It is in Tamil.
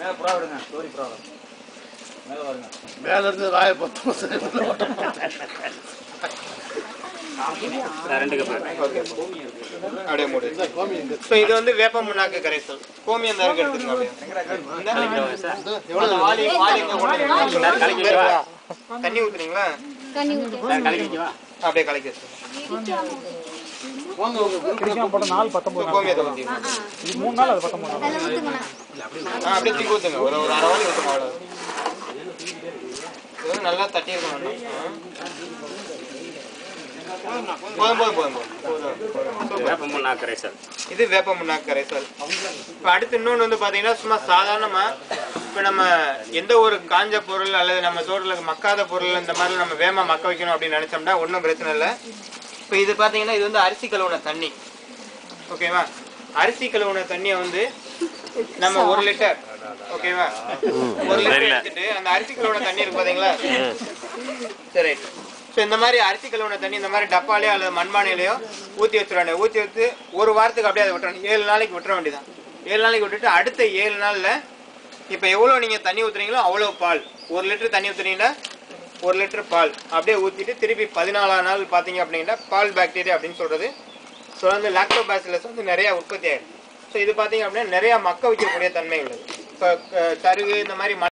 மேல புறா விடுங்க ஸ்டோரி புறா மேல வருங்க. மேல இருந்து வாயை பத்து இது வந்து வேப்ப முன்னாக்கு கரைசல் கோமி அந்த தண்ணி ஊத்துறீங்களா? அப்படியே கலக்கி மூணு நாள் அது பத்தொன்பது அப்படியே தூக்கி ஊத்துங்க ஒரு ஒரு அரை ஊற்றுங்க அவ்வளோ நல்லா தட்டி இருக்கணும் போதும் போதும் போதும் போதும். போதும் வேப்ப முன்னா கரைசல் இது வேப்ப முன்னாக்கு கரைசல் இப்போ அடுத்து இன்னொன்று வந்து பார்த்தீங்கன்னா சும்மா சாதாரணமாக இப்போ நம்ம எந்த ஒரு காஞ்ச பொருள் அல்லது நம்ம தோட்டத்தில் மக்காத பொருள் இந்த மாதிரி நம்ம வேமா மக்க வைக்கணும் அப்படின்னு நினச்சோம்னா ஒன்றும் பிரச்சனை இல்லை. இப்போ இது பார்த்தீங்கன்னா இது வந்து அரிசி கழுவுன தண்ணி. ஓகேவா அரிசி கழுவுன தண்ணியை வந்து நம்ம ஒரு லிட்டர். ஓகேவா? ஒரு லிட்டர் எடுத்துட்டு அந்த அரிசி கழுவுன தண்ணி இருக்கு பார்த்தீங்களா சரி. ஸோ இந்த மாதிரி அரிசி கழுவுன தண்ணி இந்த மாதிரி டப்பாலையோ அல்லது மண்பானையிலையோ ஊற்றி வச்சிடணும் ஊற்றி வச்சு ஒரு வாரத்துக்கு அப்படியே அதை விட்டுறணும். ஏழு நாளைக்கு விட்டுற வேண்டியதான் ஏழு நாளைக்கு விட்டுட்டு அடுத்த ஏழு நாளில் இப்போ எவ்வளோ நீங்கள் தண்ணி ஊற்றுறீங்களோ அவ்வளோ பால். ஒரு லிட்டர் தண்ணி ஊற்றுனீங்கன்னா ஒரு லிட்டர் பால். அப்படியே ஊற்றிட்டு திருப்பி பதினாலாம் நாள் பார்த்தீங்க அப்படின்னா பால் பாக்டீரியா அப்படின்னு சொல்கிறது ஸோ வந்து லாக்டோபாசிலஸ் வந்து நிறையா உற்பத்தி ஆகிடும் ஸோ இது பார்த்தீங்க அப்படின்னா நிறையா மக்க வைக்கக்கூடிய தன்மை உள்ளது இப்போ சருகு இந்த மாதிரி